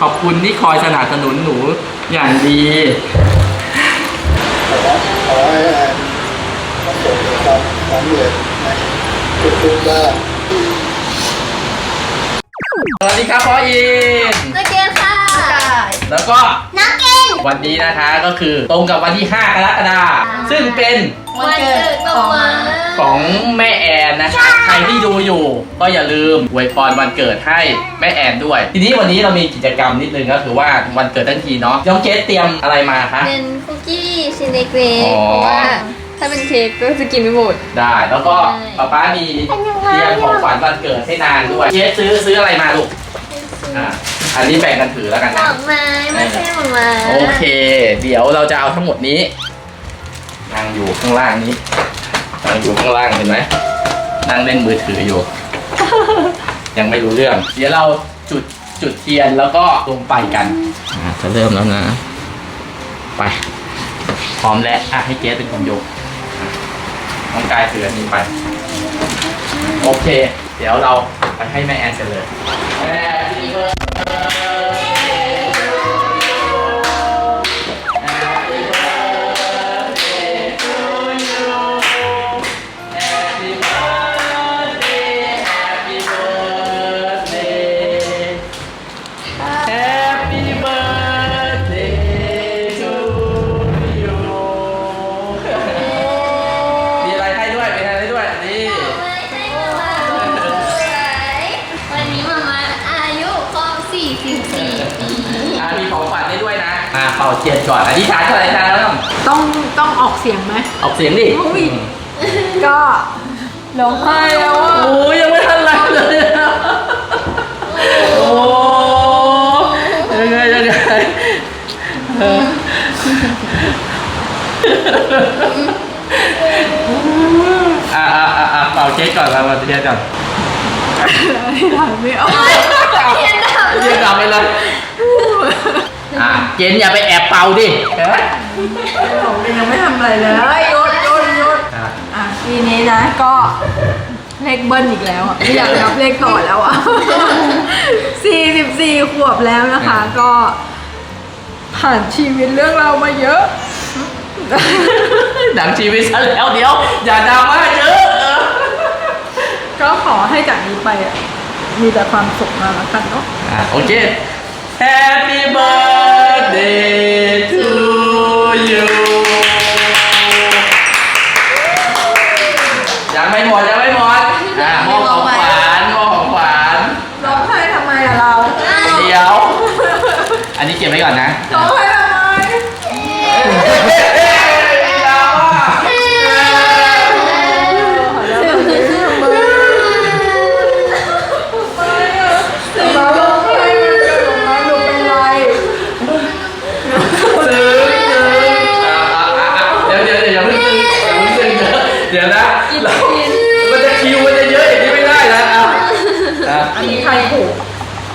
ขอบคุณที่คอยสนับสนุนหนูอย่างดีขอขอให้แอนประสบความสำเร็จในทุกๆด้านสวัสดีครับพ่ออิน นักเกนค่ะ แล้วก็นักเกนวันนี้นะคะก็คือตรงกับวันที่ 5 กรกฎาคมซึ่งเป็น วันเกิดของมาของแม่แอนนะคะใครที่ดูอยู่ ก็อย่าลืมอวยพรวันเกิดให้แม่แอนด้วย ทีนี้วันนี้เรามีกิจกรรมนิดนึงก็คือว่าวันเกิดทั้งทีเนาะน้องเกสเตรียมอะไรมาคะเป็นคุกกี้ชิ้นเล็กอ๋อๆเพราะว่าถ้าเป็นเค้กก็จะกินไม่หมดได้แล้วก็ใช่ป๊าป๊ามีเตรียมของขวัญวันเกิดให้นางด้วยเกสซื้อซื้ออะไรมาลูกอะอันนี้แบ่งกันถือแล้วกันดนะอกไม้ไม่ใช่หมดมาโอเค เดี๋ยวเราจะเอาทั้งหมดนี้ นางอยู่ข้างล่างนี้นางอยู่ข้างล่างเห็นไหมนางเล่นมือถืออยู่ ยังไม่รู้เรื่อง เดี๋ยวเราจุดจุดเทียนแล้วก็ลงไปกันอ่าจะเริ่มแล้วนะ ไป พร้อมแล้วอะให้เกสเป็นคนยกอะน้องกายถืออันนี้ไป โอเค เดี๋ยวเราไปให้แม่แอนกันเลย Happy birthday สียงไหมออกเสียงดิอุ้ยก็ร้องไห้แล้วอะโอ้ยยังไม่ทันไรเลยอะโอ้ยังไงยังไงเอออ่าอ่าอ่าอ่าเป่าเค้กก่อนแล้วมาเทียนก่อนถามไม่ออกเทียนดับเทียนดับไปเลย อ่าเจนอย่าไปแอบเป่าดิเอ๊ะผมยังไม่ทำอะไรเลยโยนโยนโยนอะอะปีนี้นะก็เลขเบิ้ลอีกแล้วอะไม่อยากนับเลขต่อแล้วอะ44ขวบแล้วนะคะ ก็ ผ่านชีวิตเรื่องราวมาเยอะหนังชีวิตซะแล้วเดี๋ยว อย่าดราม่าเยอะเออก็ขอให้จากนี้ไปอะมีแต่ความสุขมาแล้วกันเนาะ อะโอเค Happy birthday to you ยังไม่หมดยังไม่หมดอะมอบของขวัญมอบของขวัญร้องไห้ทำไมอะเรา เดี๋ยว อันนี้เก็บไว้ก่อนนะ ร้อง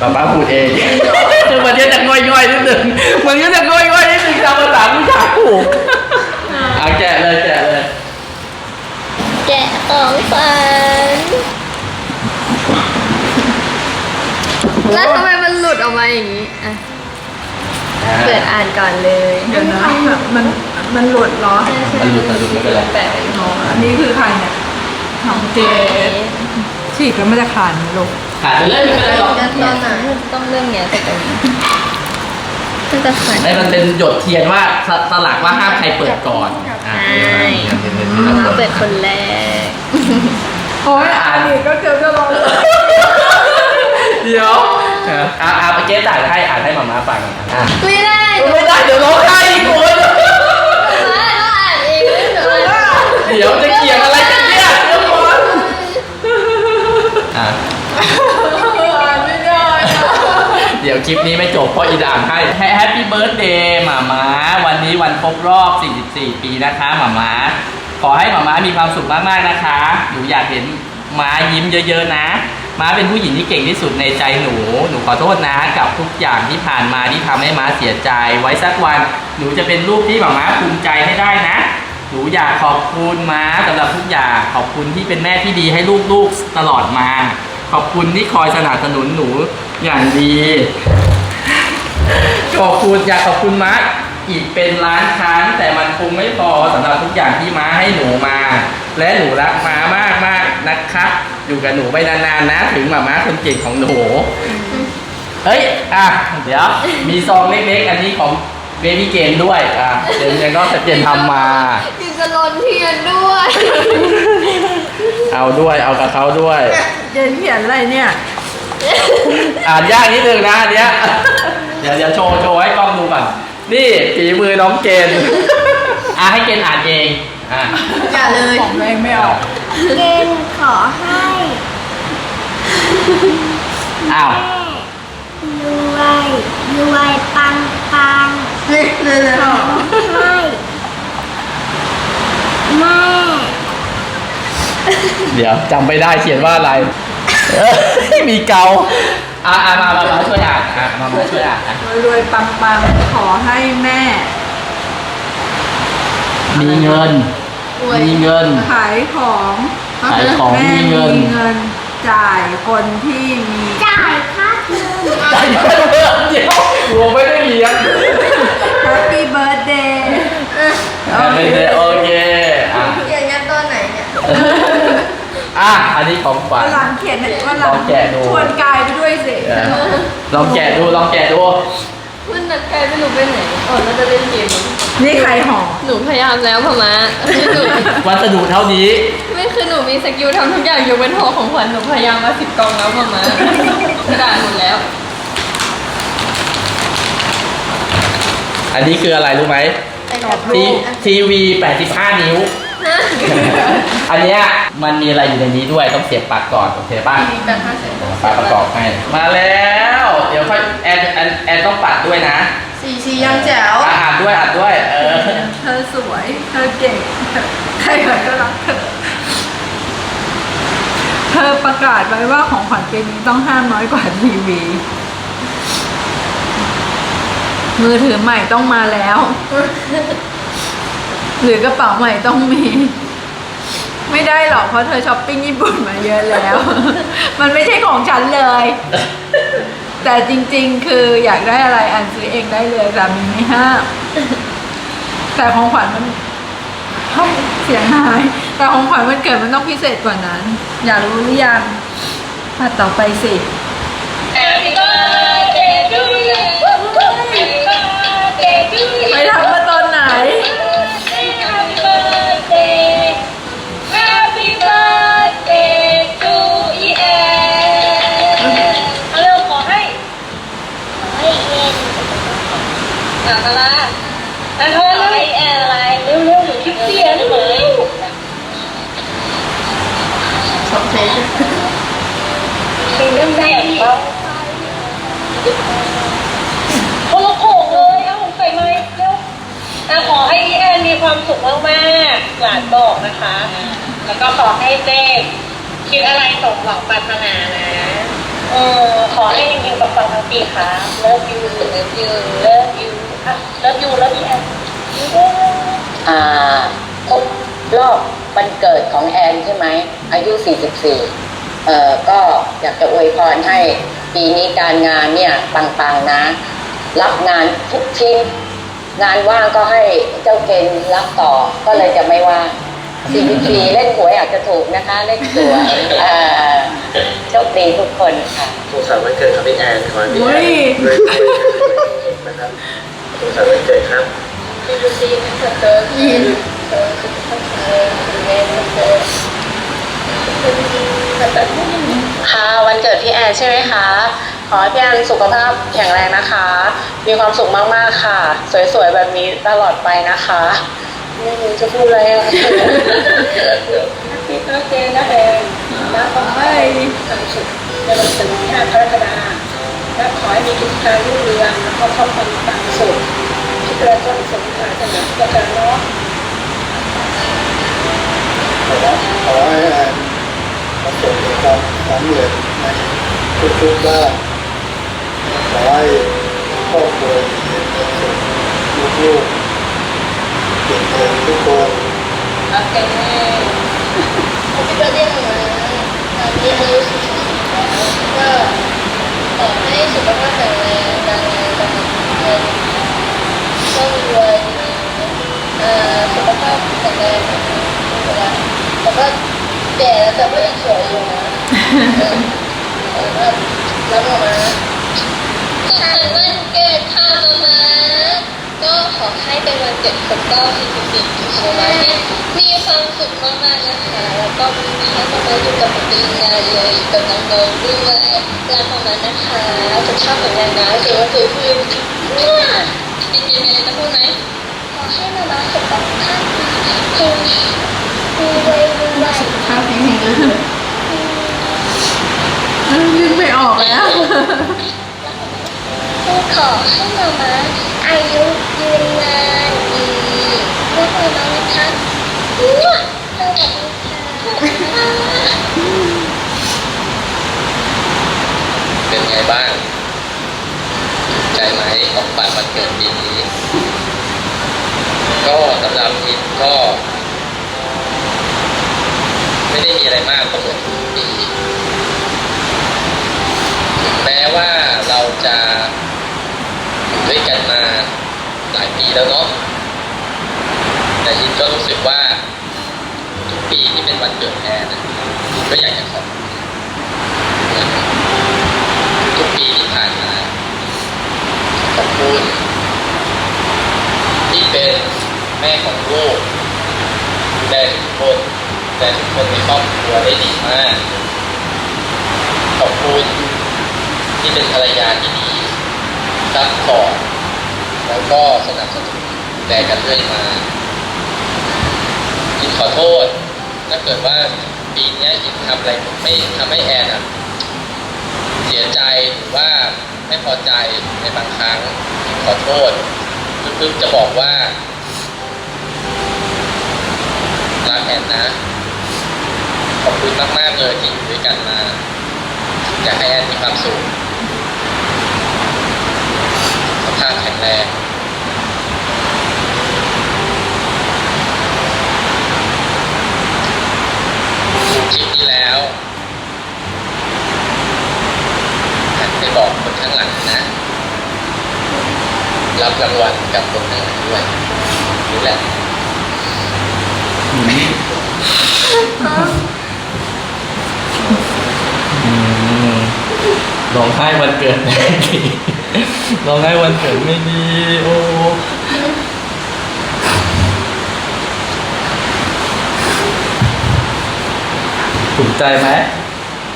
ป้าป้าพูดเองคือมันก็จะง่อยๆนิดหนึ่งมันก็จะง่อยๆนิดหนึ่งตามภาษาผู้ชายผูกอะแกะเลยแกะเลยแกะของขวัญแล้วทำไมมันหลุดออกมาอย่างนี้อะเปิดอ่านก่อนเลยเดี๋ยวนะมันมันหลุดเหรอมันหลุดมันหลุดไม่เป็นไรแปะอ๋ออันนี้คือใครเนี่ยของเจฉีกแล้วมันจะขาดไหมลูก ขาดไปเลยไม่เป็นไรหรอกตอนไหนต้องเรื่องเนี้ยแต่ตรงนี้ก็จะขันไม่มันเป็นหยดเทียนว่าสสลักว่าห้ามใครเปิดก่อนอะใช่มาเปิดคนแรกโอ้ยอันนี้ก็เจอก็ร้องเดี๋ยวอะอะอะเจ๊จ่ายให้อ่านให้หมาม่าฟังอะไม่ได้ไม่ได้เดี๋ยวร้องไห้อีกคนมาต้องอ่านเองไม่เดี๋ยวอ่านเดี๋ยวจะเกี่ยงอะไรกันเนี่ยเดี๋ยวก่อนอะไม่ได้ เดี๋ยวคลิปนี้ไม่จบเพราะอีดานให้แฮปปี้เบิร์ดเดย์หมาม้าวันนี้วันครบรอบ 44 ปีนะคะหมาม้าขอให้หมาม้ามีความสุขมากๆนะคะหนูอยากเห็นม้ายิ้มเยอะ ๆ นะ ม้าเป็นผู้หญิงที่เก่งที่สุดในใจหนู หนูขอโทษนะกับทุกอย่างที่ผ่านมาที่ทำให้ม้าเสียใจ ไว้สักวัน หนูจะเป็นลูกที่หมาม้าภูมิใจให้ได้นะ หนูอยากขอบคุณม้าสำหรับทุกอย่าง ขอบคุณที่เป็นแม่ที่ดีให้ลูกๆตลอดมา ขอบคุณที่คอยสนับสนุนหนู อย่างดีขอบคุณอยากขอบคุณมาร์กอีกเป็นล้านครั้งแต่มันคงไม่พอสำหรับทุกอย่างที่ม้าให้หนูมา และหนูรักม้ามากมากๆนะคะอยู่กับหนูไปนานๆนะ ถึงหมาม้าคนเก่งของหนูเฮ้ยอะเดี๋ยว มีซองเล็กๆอันนี้ของเบบี้เกนด้วยอะเจนยังก็เจนทำมากินกระลนเทียนด้วย เอาด้วยเอากับเขาด้วย เจนเขียนอะไรเนี่ย อ่านยากนิดนึงนะอันเนี้ยเดี๋ยวเดี๋ยวโชว์โชว์ให้กล้องดูก่อนนี่ฝีมือน้องเกณฑ์อะให้เกณฑ์อ่านเองอะอย่าเลยของตัวเองไม่ออกเกณฑ์ขอให้อ้าวรวยรวยปังปังเลยเลยเลยขอให้แม่เดี๋ยวจำไม่ได้เขียนว่าอะไร เอ้ยมีเกา อะอะมามามาช่วยอ่านอะมามาช่วยอ่านนะรวยๆปังๆ ขอให้แม่ มีเงินมีเงิน ขายของขายของแม่มีเงินมีเงิน จ่ายคนที่มีจ่ายค่าเทอมใจเย็นๆเดี๋ยวหัวไม่ได้เลี้ยงแฮปปี้เบิร์ดเดย์ไม่ได้โอเคอะเขียนกันตอนไหนเนี่ย อะอันนี้ของขวัญ วันหลังเขียนวันหลัลองแกะดู ชวนกายไปด้วยสิเออลองแกะดูลองแกะดู มันนัดกายไม่รู้ไปไหนอ๋อเราจะเล่นเกมมั้งนี่ใครห่อหนูพยายามแล้วพ่อมาคือหนูวัสดุเท่านี้ ไม่คือหนูมีสกิลทำทุกอย่างยกเว้นห่อของขวัญหนูพยายามมาสิบกล่องแล้วพ่อมากระดาษหมดแล้วอันนี้คืออะไรรู้ไหมไอ้แบบทีทีวี 85 นิ้วนะ อันเนี้ยมันมีอะไรอยู่ในนี้ด้วยต้องเสียบปลั๊กก่อนโอเคป่ะมีแบบห้าแสนปลั๊กประกอบให้ มาแล้ว เดี๋ยวค่อยแอนแอนแอนต้องปัดด้วยนะสีชียังแจ๋วอะอ่านด้วยอ่านด้วย เออ เธอสวย เธอเก่ง ใครๆก็รักเธอ เธอประกาศไว้ว่าของขวัญปีนี้ต้องห้ามน้อยกว่าทีวี มือถือใหม่ต้องมาแล้ว หรือกระเป๋าใหม่ต้องมี ไม่ได้หรอกเพราะเธอช้อปปิ้งญี่ปุ่นมาเยอะแล้ว มันไม่ใช่ของฉันเลย แต่จริงๆ คืออยากได้อะไรอันซื้อเองได้เลยสามีไม่ห้ามแต่ของขวัญมันต้องเสียหาย แต่ของขวัญมันเกิดมันต้องพิเศษกว่านั้น อยากรู้หรือยังมาต่อไปสิ Happy birthday to you. สุขมากๆ หลานบอกนะคะ แล้วก็ขอให้เจ๊คิดอะไรสมหวังปรารถนานะ เออขอให้ยังๆกับฟังทั้งปีค่ะ love you love you love you อะ love you love you แอนอ่าครบรอบวันเกิดของแอนใช่ไหม อายุ 44 เอ่อ ก็อยากจะอวยพรให้ปีนี้การงานเนี่ยปังๆนะ รับงานทุกชิ้น งานว่างก็ให้เจ้าเกณฑ์รับต่อก็เลยจะไม่ว่าง44เล่นหวยอาจจะถูกนะคะ เล่นสวยเอ่อโชคดีทุกคนค่ะสุขสันต์วันเกิดครับพี่แอนขอให้พี่โอ้แอยนรวยๆนะครับสุขสันต์วันเกิดครับที่ดูซีนเธอยินเธอคือคนเธอคือแม่เธอแต่แบบนี้ค่ะวันเกิดพี่แอนใช่ไหมคะข อให้พี่แอนสุขภาพแข็งแรงนะคะ มีความสุขมากๆค่ะ สวยๆแบบนี้ตลอดไปนะคะ ไม่รู้จะพูดอะไรอะ Happy birthday นะแอนและขอให้มีความสุขในวันถึง5กรกฎาคมและขอให้มีกิจการรุ่งเรืองแล้วก็ครอบครัวมีความสุขที่กระตุ้นสมปรารถนาประการเนาะขอให้แอนประสบความสำเร็จในทุกๆด้าน ขอให้ครอบครัวลูกๆเก่งๆทุกคนโอเคผมก็รียนหนูนะตอนนี้อายุ14แล้วก็ขอให้สุภาพแข็งแรงการงานการเงินต้องรวยสุขภาพแข็งแรงแต่ก็แก่แล้แต่ก็ยังสวยอยู่นะแล้วก็รับมา มาค่ะวันเกิดค่ะมามาก็ขอให้เป็นวันเกิดครบรอบ44ปีของมาที่มีความสุขมากๆนะคะ แล้วก็ให้มามาอยู่กับปีงานเลยอยู่กับน้องๆด้วยรักมามานะคะจะชอบผลงานนะเดี๋ยวว่าคือคือเนี่ยจริงๆมีอะไรจะพูดไหมขอให้มามาสุขภาพดีเฮงรวยรวยข้าวเพลงเพลงเลยนึกไม่ออกแล้ว ขอให้มามาอายุยืนนานดีเมื่อมามานะคะมั่วสวัสดีค่ะเป็นไงบ้าง ใจไหมของฝันวันเกิดปีนี้ ก็สำหรับทิพย์ก็ ไม่ได้มีอะไรมากก็เหมือนปีแม้ว่าเราจะ ด้วยกันมาหลายปีแล้วเนาะแต่ทิพย์ก็รู้สึกว่า ทุกปีที่เป็นวันเกิดแอนนะก็อยากจะขอบคุณทุกปีที่ผ่านมา ขอบคุณที่เป็นแม่ของลูกดูแลทุกคนดูแลทุกคนในครอบครัวได้ดีมาก ขอบคุณที่เป็นภรรยาที่ดี ซัพพอร์ตแล้วก็สนับสนุนดูแลกันเรื่อยมายินขอโทษ ถ้าเกิดว่าปีนี้ยินทำอะไรไม่ทำให้แอนอะเสียใจหรือว่าไม่พอใจในบางครั้งยินขอโทษลึกๆจะบอกว่ารักแอนนะขอบคุณมาก ๆ เลยที่อยู่ด้วยกันมา อยากให้แอนมีความสุขสุขภาพ แข็งแรงดูคลิปนี้แล้วหันไปบอกคนข้างหลังนะ รับรางวัลกับคนข้างหลังด้วยนี่แหละ ร้องไห้วันเกิดไม่ดีร้องไห้วันเกิดไม่ดี โอ้ถูกใจไหม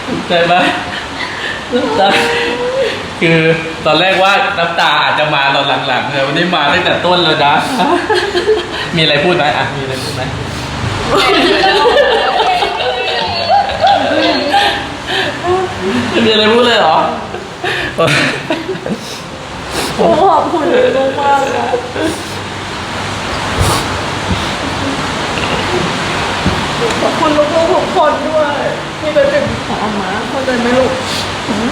ถูกใจไหมน้ำตาคือตอนแรกว่าน้ำตาอาจจะมาตอนหลังๆแต่วันนี้มาตั้งแต่ต้นแล้วนะ มีอะไรพูดไหมอะมีอะไรพูดไหม มีอะไรพูดเลยเหรอโอ้ขอบคุณมากๆนะขอบคุณลูกๆทุกคนด้วยที่เป็นเป็นของอาม่าเข้าใจไหมลูกหืม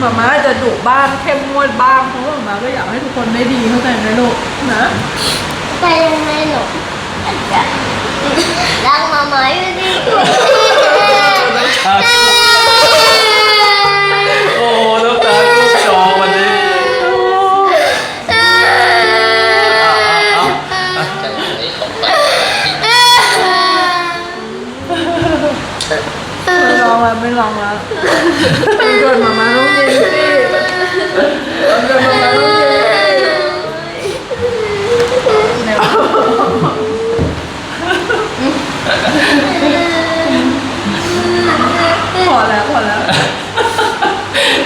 มาม่าจะดุบ้างเข้มงวดบ้างเพราะว่ามาม่าก็อยากให้ทุกคนได้ดีเข้าใจไหมลูกนะไปยังไงหนูรักมามาอยู่ดี ไม่ลองแล้วไม่ลองแล้ววันเกิดมาม่าต้องกินสิวันเกิดมาม่าต้องกินเดี๋ยวพอแล้วพอแล้ว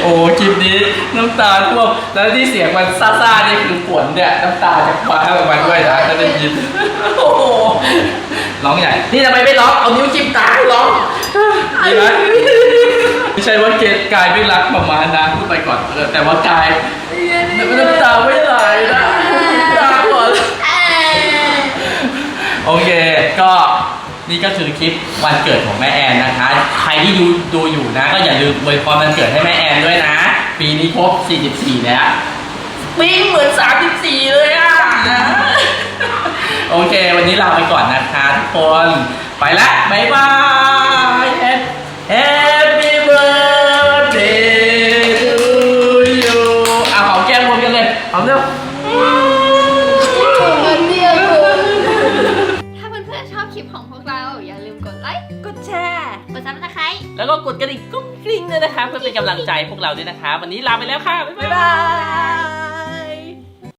โอ้คลิปนี้น้ำตาท่วมแล้วที่เสียงมันซ่าๆนี่คือฝนเนี่ยน้ำตาจะคว้าออกมาด้วยนะถ้าได้ยินโอ้โหร้องใหญ่นี่ทำไมไม่ร้องเอานิ้วจิ้มตาให้ร้อง ดีไหมไม่ใช่ว่าเกดกายไม่รักประมาณนะพูดไปก่อนเออแต่ว่ากายน้ำตาไม่ไหลนะตาหมดโอเค ก็นี่ก็คือคลิปวันเกิดของแม่แอนนะคะ ใครที่ดูดูอยู่นะ ก็อย่าลืมอวยพรวันเกิดให้แม่แอนด้วยนะ ปีนี้ครบ 44 แล้วปิ้งเหมือน 34 เลยอะ โอเค วันนี้ลาไปก่อนนะคะทุกคน ไปละ บ๊ายบาย ดกระดิ่งกุ้งกริ้งเลยนะคะ เพื่อเป็นกำลังใจพวกเราด้วยนะคะ วันนี้ลาไปแล้วค่ะ บ๊ายบาย